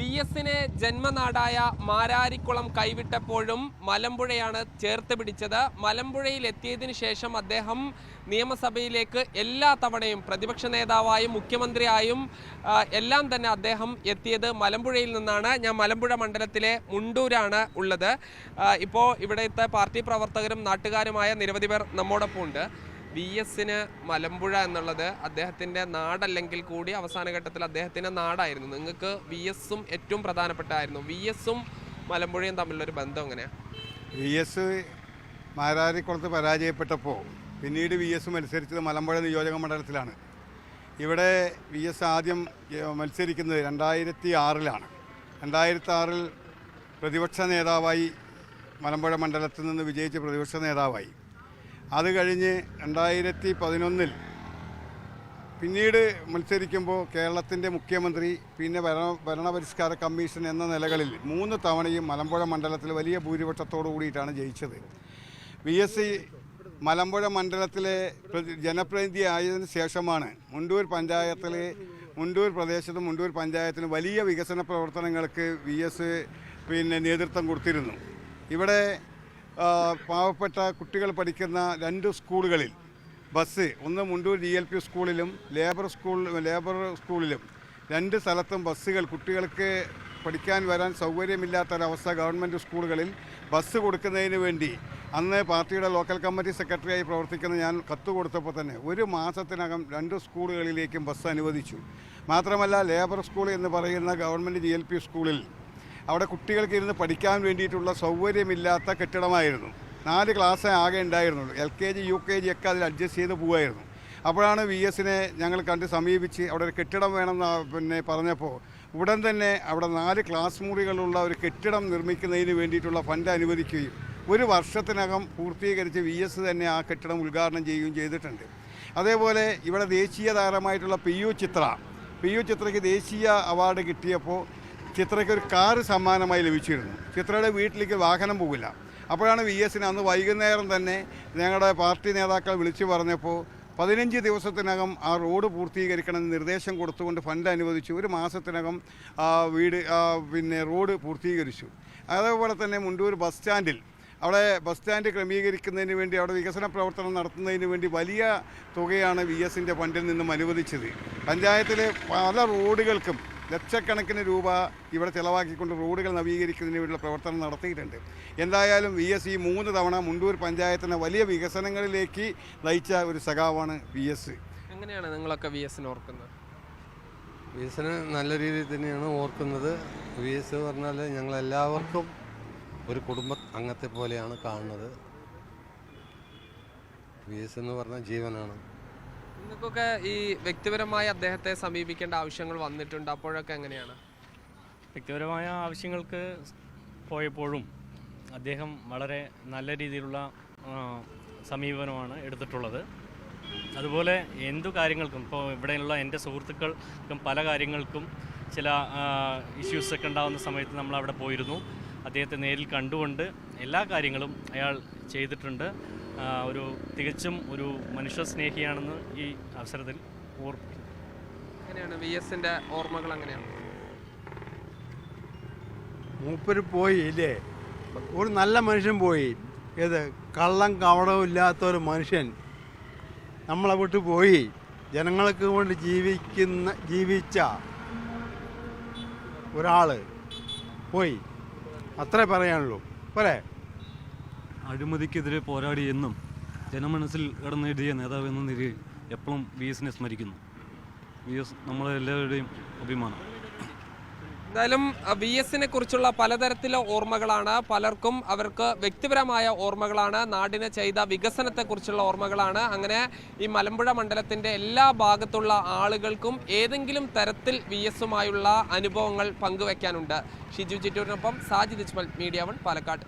V എസിനെ ജന്മനാടായ മാരാരിക്കുളം കൈവിട്ടപ്പോഴും മലമ്പുഴയാണ് ചേർത്ത് പിടിച്ചത്. മലമ്പുഴയിൽ എത്തിയതിനു ശേഷം അദ്ദേഹം നിയമസഭയിലേക്ക് എല്ലാ തവണയും പ്രതിപക്ഷ നേതാവായും മുഖ്യമന്ത്രിയായും എല്ലാം തന്നെ അദ്ദേഹം എത്തിയത് മലമ്പുഴയിൽ നിന്നാണ്. ഞാൻ മലമ്പുഴ മണ്ഡലത്തിലെ മുണ്ടൂരാണ് ഉള്ളത്. ഇപ്പോൾ ഇവിടുത്തെ പാർട്ടി പ്രവർത്തകരും നാട്ടുകാരുമായ നിരവധി പേർ നമ്മോടൊപ്പം ഉണ്ട് വി എസിന് മലമ്പുഴ എന്നുള്ളത് അദ്ദേഹത്തിന്റെ നാടല്ലെങ്കിൽ കൂടി അവസാന ഘട്ടത്തിൽ അദ്ദേഹത്തിന്റെ നാടായിരുന്നു. നിങ്ങൾക്ക് വി എസും ഏറ്റവും പ്രധാനപ്പെട്ടായിരുന്നു വി എസും മലമ്പുഴയും തമ്മിലുള്ളൊരു ബന്ധം എങ്ങനെയാണ് വി എസ് മാരാരിക്കുളത്ത് പരാജയപ്പെട്ടപ്പോൾ പിന്നീട് വി എസ് മത്സരിച്ചത് മലമ്പുഴ നിയോജക മണ്ഡലത്തിലാണ്. ഇവിടെ വി എസ് ആദ്യം മത്സരിക്കുന്നത് രണ്ടായിരത്തി ആറിലാണ് രണ്ടായിരത്തി ആറിൽ പ്രതിപക്ഷ നേതാവായി മലമ്പുഴ മണ്ഡലത്തിൽ നിന്ന് വിജയിച്ച പ്രതിപക്ഷ നേതാവായി. അത് കഴിഞ്ഞ് രണ്ടായിരത്തി പതിനൊന്നിൽ പിന്നീട് മത്സരിക്കുമ്പോൾ കേരളത്തിന്റെ മുഖ്യമന്ത്രി പിന്നെ ഭരണ ഭരണപരിഷ്കാര കമ്മീഷൻ എന്ന നിലകളിൽ മൂന്ന് തവണയും മലമ്പുഴ മണ്ഡലത്തിൽ വലിയ ഭൂരിപക്ഷത്തോടു കൂടിയിട്ടാണ് ജയിച്ചത്. വി എസ് സി മലമ്പുഴ മണ്ഡലത്തിലെ പ്രതി- ജനപ്രതിനിധി ആയതിനു ശേഷമാണ് മുണ്ടൂർ പഞ്ചായത്തിൽ മുണ്ടൂർ പ്രദേശത്തും മുണ്ടൂർ പഞ്ചായത്തിന് വലിയ വികസന പ്രവർത്തനങ്ങൾക്ക് വി എസ് പിന്നെ നേതൃത്വം കൊടുത്തിരുന്നു. ഇവിടെ പാവപ്പെട്ട കുട്ടികൾ പഠിക്കുന്ന രണ്ട് സ്കൂളുകളിൽ ബസ് ഒന്ന് മുണ്ടൂർ ജി എൽ പി സ്കൂളിലും ലേബർ സ്കൂൾ ലേബർ സ്കൂളിലും രണ്ട് സ്ഥലത്തും ബസ്സുകൾ കുട്ടികൾക്ക് പഠിക്കാൻ വരാൻ സൗകര്യമില്ലാത്തൊരവസ്ഥ ഗവൺമെന്റ് സ്കൂളുകളിൽ ബസ് കൊടുക്കുന്നതിന് വേണ്ടി അന്ന് പാർട്ടിയുടെ ലോക്കൽ കമ്മിറ്റി സെക്രട്ടറിയായി പ്രവർത്തിക്കുന്ന ഞാൻ കത്ത് കൊടുത്തപ്പോൾ തന്നെ ഒരു മാസത്തിനകം രണ്ട് സ്കൂളുകളിലേക്കും ബസ് അനുവദിച്ചു. മാത്രമല്ല ലേബർ സ്കൂൾ എന്ന് പറയുന്ന ഗവൺമെന്റ് ജി സ്കൂളിൽ അവിടെ കുട്ടികൾക്ക് ഇരുന്ന് പഠിക്കാൻ വേണ്ടിയിട്ടുള്ള സൗകര്യമില്ലാത്ത കെട്ടിടമായിരുന്നു. നാല് ക്ലാസ് ആകെ ഉണ്ടായിരുന്നുള്ളൂ. L K G U K G ഒക്കെ അതിൽ അഡ്ജസ്റ്റ് ചെയ്ത് പോവായിരുന്നു. അപ്പോഴാണ് വി എസിനെ ഞങ്ങൾ കണ്ട് സമീപിച്ച് അവിടെ ഒരു കെട്ടിടം വേണമെന്ന് പിന്നെ പറഞ്ഞപ്പോൾ ഉടൻ തന്നെ അവിടെ നാല് ക്ലാസ് മുറികളുള്ള ഒരു കെട്ടിടം നിർമ്മിക്കുന്നതിന് വേണ്ടിയിട്ടുള്ള ഫണ്ട് അനുവദിക്കുകയും ഒരു വർഷത്തിനകം പൂർത്തീകരിച്ച് വി എസ് തന്നെ ആ കെട്ടിടം ഉദ്ഘാടനം ചെയ്യുകയും ചെയ്തിട്ടുണ്ട്. അതേപോലെ ഇവിടെ ദേശീയ താരമായിട്ടുള്ള P U Chitra. P U ചിത്രയ്ക്ക് ദേശീയ അവാർഡ് കിട്ടിയപ്പോൾ ചിത്രയ്ക്ക് ഒരു കാറ് സമ്മാനമായി ലഭിച്ചിരുന്നു. ചിത്രയുടെ വീട്ടിലേക്ക് വാഹനം പോകില്ല അപ്പോഴാണ് വി എസിന് അന്ന് വൈകുന്നേരം തന്നെ ഞങ്ങളുടെ പാർട്ടി നേതാക്കൾ വിളിച്ചു പറഞ്ഞപ്പോൾ പതിനഞ്ച് ദിവസത്തിനകം ആ റോഡ് പൂർത്തീകരിക്കണമെന്ന് നിർദ്ദേശം കൊടുത്തുകൊണ്ട് ഫണ്ട് അനുവദിച്ചു. ഒരു മാസത്തിനകം ആ വീട് പിന്നെ റോഡ് പൂർത്തീകരിച്ചു. അതേപോലെ തന്നെ മുണ്ടൂർ ബസ് സ്റ്റാൻഡിൽ അവിടെ ബസ് സ്റ്റാൻഡ് ക്രമീകരിക്കുന്നതിന് വേണ്ടി അവിടെ വികസന പ്രവർത്തനം നടത്തുന്നതിന് വേണ്ടി വലിയ തുകയാണ് വി എസിന്റെ ഫണ്ടിൽ നിന്നും അനുവദിച്ചത്. പഞ്ചായത്തിലെ പല റോഡുകൾക്കും ലക്ഷക്കണക്കിന് രൂപ ഇവിടെ ചിലവാക്കിക്കൊണ്ട് റോഡുകൾ നവീകരിക്കുന്നതിന് വേണ്ടിയുള്ള പ്രവർത്തനം നടത്തിയിട്ടുണ്ട്. എന്തായാലും വി എസ് ഈ മൂന്ന് തവണ മുണ്ടൂർ പഞ്ചായത്തിനെ വലിയ വികസനങ്ങളിലേക്ക് നയിച്ച ഒരു സഖാവാണ് വി എസ് എങ്ങനെയാണ് നിങ്ങളൊക്കെ വി എസിനെ ഓർക്കുന്നത്? വി എസിനെ നല്ല രീതിയിൽ തന്നെയാണ് ഓർക്കുന്നത്. വി എസ് പറഞ്ഞാൽ ഞങ്ങളെല്ലാവർക്കും ഒരു കുടുംബ അംഗത്തെ പോലെയാണ് കാണുന്നത്. വി എസ് എന്ന് പറഞ്ഞാൽ ജീവനാണ്. നിങ്ങൾക്കൊക്കെ ഈ വ്യക്തിപരമായി അദ്ദേഹത്തെ സമീപിക്കേണ്ട ആവശ്യങ്ങൾ വന്നിട്ടുണ്ട്. അപ്പോഴൊക്കെ എങ്ങനെയാണ്? വ്യക്തിപരമായ ആവശ്യങ്ങൾക്ക് പോയപ്പോഴും അദ്ദേഹം വളരെ നല്ല രീതിയിലുള്ള സമീപനമാണ് എടുത്തിട്ടുള്ളത്. അതുപോലെ എന്തു കാര്യങ്ങൾക്കും ഇപ്പോൾ ഇവിടെയുള്ള എന്റെ സുഹൃത്തുക്കൾക്കും പല കാര്യങ്ങൾക്കും ചില ഇഷ്യൂസൊക്കെ ഉണ്ടാകുന്ന സമയത്ത് നമ്മൾ അവിടെ പോയിരുന്നു. അദ്ദേഹത്തെ നേരിൽ കണ്ടുകൊണ്ട് എല്ലാ കാര്യങ്ങളും അയാൾ ചെയ്തിട്ടുണ്ട്. ഒരു തികച്ചും ഒരു മനുഷ്യ സ്നേഹിയാണെന്ന് ഈ അവസരത്തിൽ ഓർപ്പിക്കുന്നു. എങ്ങനെയാണ് വി എസിന്റെ ഓർമ്മകൾ എങ്ങനെയാണ്? മൂപ്പര് പോയി ഇല്ലേ? ഒരു നല്ല മനുഷ്യൻ പോയി. ഏത് കള്ളം കവടവും ഇല്ലാത്ത ഒരു മനുഷ്യൻ നമ്മളെ വിട്ട് പോയി. ജനങ്ങൾക്ക് വേണ്ടി ജീവിക്കുന്ന ജീവിച്ച ഒരാൾ പോയി. അത്രേ പറയാനുള്ളൂ. പോരെ? അഴിമതിക്കെതിരെ പോരാടി എന്നും ജനമനസ്സിൽ ഇടം നേടിയ നേതാവ് എന്ന നിലയിൽ എപ്പോഴും വി എസിനെ സ്മരിക്കുന്നു. വി എസ് നമ്മളെ എല്ലാവരുടെയും അഭിമാനം. എന്തായാലും വി എസിനെ കുറിച്ചുള്ള പലതരത്തിലെ ഓർമ്മകളാണ്. പലർക്കും അവർക്ക് വ്യക്തിപരമായ ഓർമ്മകളാണ്. നാടിനെ ചെയ്ത വികസനത്തെക്കുറിച്ചുള്ള ഓർമ്മകളാണ്. അങ്ങനെ ഈ മലമ്പുഴ മണ്ഡലത്തിന്റെ എല്ലാ ഭാഗത്തുള്ള ആളുകൾക്കും ഏതെങ്കിലും തരത്തിൽ വി എസുമായുള്ള അനുഭവങ്ങൾ പങ്കുവെക്കാനുണ്ട്. ഷിജു ചിറ്റൂരിനൊപ്പം സാജിദ് ഇജ്മൽ മീഡിയ വൺ പാലക്കാട്.